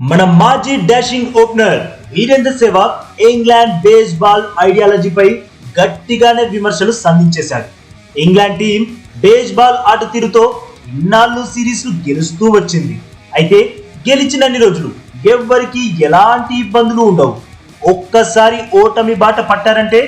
మన మాజీ dashing opener Virender Sehwag England baseball ఐడియాలజీపై గట్టిగానే విమర్శలు సంధించేశాడు. ఇంగ్లాండ్ టీం బేస్బాల్ ఆట తీరుతో ఇన్నాళ్ళు సిరీస్లు గెలుస్తూ వచ్చింది. అయితే గెలిచినన్ని రోజులు ఎవ్వరికి ఎలాంటి ఇబ్బందులు ఉండవు. ఒక్కసారి ఓటమి బాట పట్టారంటే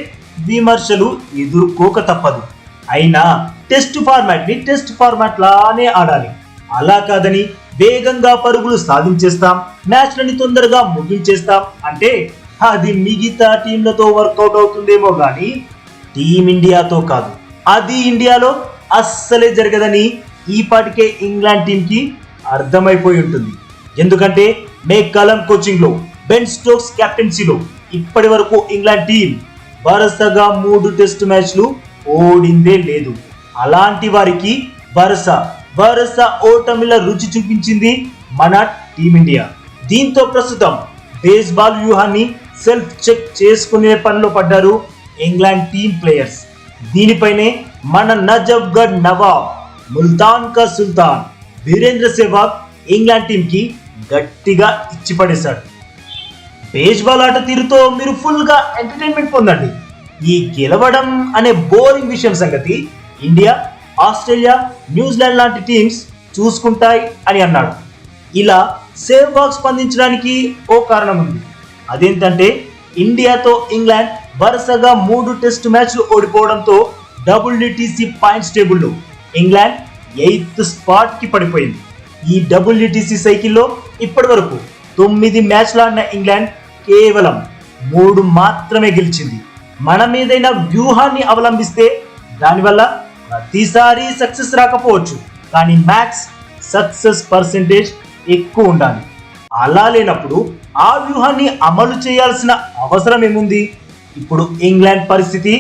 విమర్శలు ఎదుర్కోక తప్పదు. అయినా టెస్ట్ ఫార్మాట్ని టెస్ట్ ఫార్మాట్ లానే ఆడాలి. అలా కాదని వేగంగా పరుగులు సాధించేస్తాం. మ్యాచ్లని తొందరగా ముగించేస్తాం. అంటే అది మిగతా టీంలతో వర్కౌట్ అవుతుందేమో కానీ టీమిండియాతో కాదు. అది ఇండియాలో అస్సలే జరగదని ఈపాటికే ఇంగ్లాండ్ టీంకి అర్థమైపోయి ఉంటుంది. ఎందుకంటే మే కలం కోచింగ్లో బెన్ స్టోక్స్ కెప్టెన్సీలో ఇప్పటి వరకు ఇంగ్లాండ్ టీం వరుసగా మూడు టెస్ట్ మ్యాచ్లు ఓడిందే లేదు. అలాంటి వారికి వరుస వరుస ఓటమిల రుచి చూపించింది మన టీమిండియా దీంతో ప్రస్తుతం బేస్బాల్ వ్యూహాన్ని సెల్ఫ్ చెక్ చేసుకునే పనిలో పడ్డారు ఇంగ్లాండ్ టీం ప్లేయర్స్ దీనిపైనే మన నజఫ్గఢ్ నవాబ్ ముల్తాన్ కా సుల్తాన్ వీరేంద్ర సెహ్వాగ్ ఇంగ్లాండ్ టీంకి గట్టిగా ఇచ్చిపడేశాడు బేస్బాల్ ఆట తీరుతో మీరు ఫుల్గా ఎంటర్టైన్మెంట్ పొందండి. ఈ గెలవడం అనే బోరింగ్ విషయం సంగతి ఇండియా ఆస్ట్రేలియా న్యూజిలాండ్ లాంటి టీమ్స్ చూసుకుంటాయి అని అన్నాడు. ఇలా సేవ్వాగ్ స్పందించడానికి ఓ కారణం ఉంది. అదేంటంటే ఇండియాతో ఇంగ్లాండ్ వరుసగా మూడు టెస్ట్ మ్యాచ్లు ఓడిపోవడంతో డబ్ల్యూటీసీ పాయింట్స్ టేబుల్లో ఇంగ్లాండ్ ఎయిత్ స్పాట్కి పడిపోయింది. ఈ డబ్ల్యూటీసీ సైకిల్లో ఇప్పటి వరకు తొమ్మిది మ్యాచ్లు ఆడిన ఇంగ్లాండ్ కేవలం మూడు మాత్రమే గెలిచింది. మన మీదైన వ్యూహాన్ని అవలంబిస్తే దానివల్ల ప్రతిసారి సక్సెస్ రాకపోవచ్చు కానీ మ్యాక్స్ సక్సెస్ పర్సెంటేజ్ ఎక్కువ ఉండాలి. అలా లేనప్పుడు ఆ వ్యూహాన్ని అమలు చేయాల్సిన అవసరం ఏముంది? ఇప్పుడు ఇంగ్లాండ్ పరిస్థితి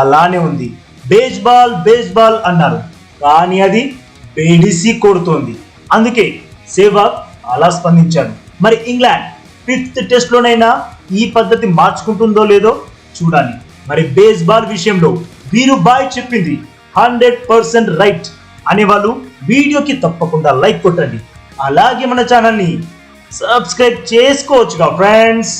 అలానే ఉంది. బేస్బాల్ బేస్బాల్ అన్నారు కానీ అది బేడిసి కొడుతోంది. అందుకే సేవాగ్ అలా స్పందించాడు మరి ఇంగ్లాండ్ ఫిఫ్త్ టెస్ట్లోనైనా ఈ పద్ధతి మార్చుకుంటుందో లేదో చూడాలి. మరి బేస్బాల్ విషయంలో వీరు బాయ్ చెప్పింది హండ్రెడ్ పర్సెంట్ రైట్ అనే వాళ్ళు వీడియోకి తప్పకుండా లైక్ కొట్టండి. అలాగే మన ఛానల్ని సబ్స్క్రైబ్ చేసుకోవచ్చుగా ఫ్రెండ్స్.